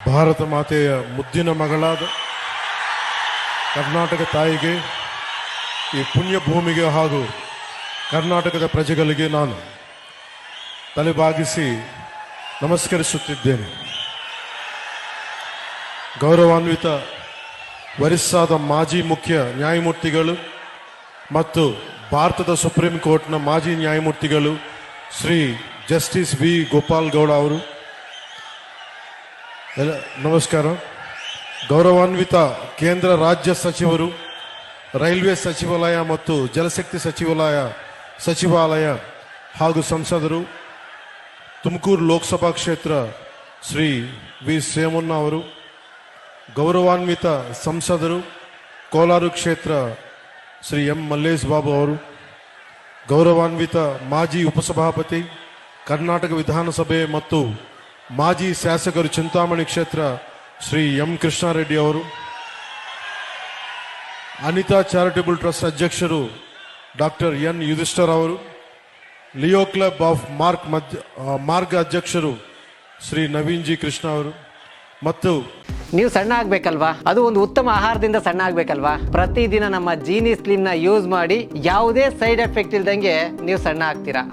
ಭಾರತ ಮಾತೆಯ ಮುದ್ದಿನ ಮಗಳಾದ ಕರ್ನಾಟಕ ತಾಯಿಗೆ ಈ ಪುಣ್ಯ ಭೂಮಿಗೆ ಹಾಗೂ ಕರ್ನಾಟಕದ ಪ್ರಜೆಗಳಿಗೆ ನಾನು ತಲೆಬಾಗಿಸಿ ನಮಸ್ಕರಿಸುತ್ತಿದ್ದೇನೆ. ಗೌರವಾನ್ವಿತ ವರಿಸ್ಸಾದ ಮಾಜಿ ಮುಖ್ಯ ನ್ಯಾಯಮೂರ್ತಿಗಳು ಮತ್ತು ಭಾರತದ ಸುಪ್ರೀಂ ಕೋರ್ಟ್ನ ಮಾಜಿ ನ್ಯಾಯಮೂರ್ತಿಗಳು ಶ್ರೀ ಜಸ್ಟಿಸ್ ವಿ ಗೋಪಾಲ್ ಗೌಡ ಅವರು ನಮಸ್ಕಾರ. ಗೌರವಾನ್ವಿತ ಕೇಂದ್ರ ರಾಜ್ಯ ಸಚಿವರು, ರೈಲ್ವೆ ಸಚಿವಾಲಯ ಮತ್ತು ಜಲಶಕ್ತಿ ಸಚಿವಾಲಯ ಸಚಿವಾಲಯ ಹಾಗೂ ಸಂಸದರು, ತುಮಕೂರು ಲೋಕಸಭಾ ಕ್ಷೇತ್ರ ಶ್ರೀ ವಿ ಸೇಮಣ್ಣ ಅವರು, ಗೌರವಾನ್ವಿತ ಸಂಸದರು, ಕೋಲಾರ ಕ್ಷೇತ್ರ ಶ್ರೀ ಎಂ ಮಲ್ಲೇಶ್ ಬಾಬು ಅವರು, ಗೌರವಾನ್ವಿತ ಮಾಜಿ ಉಪಸಭಾಪತಿ, ಕರ್ನಾಟಕ ವಿಧಾನಸಭೆ ಮತ್ತು ಮಾಜಿ ಶಾಸಕರು ಚಿಂತಾಮಣಿ ಕ್ಷೇತ್ರ ಶ್ರೀ ಎಂ ಕೃಷ್ಣಾರೆಡ್ಡಿ ಅವರು, ಅನಿತಾ ಚಾರಿಟಬಲ್ ಟ್ರಸ್ಟ್ ಅಧ್ಯಕ್ಷರು ಡಾಕ್ಟರ್ ಎನ್ ಯುಧಿಷ್ಠರ್ ಅವರು, ಲಿಯೋ ಕ್ಲಬ್ ಆಫ್ ಮಾರ್ಕ್ ಮಧ್ಯ ಮಾರ್ಗ ಅಧ್ಯಕ್ಷರು ಶ್ರೀ ನವೀನ್ ಜಿ ಕೃಷ್ಣ ಅವರು. ಮತ್ತು ನೀವು ಸಣ್ಣ ಆಗ್ಬೇಕಲ್ವಾ? ಅದು ಒಂದು ಉತ್ತಮ ಆಹಾರದಿಂದ ಸಣ್ಣ ಆಗ್ಬೇಕಲ್ವಾ? ಪ್ರತಿದಿನ ನಮ್ಮ ಜೀನಿ ಸ್ಲಿಮ್ನ ಯೂಸ್ ಮಾಡಿ ಯಾವುದೇ ಸೈಡ್ ಎಫೆಕ್ಟ್ ಇಲ್ದಂಗೆ ನೀವು ಸಣ್ಣ ಆಗ್ತೀರಾ?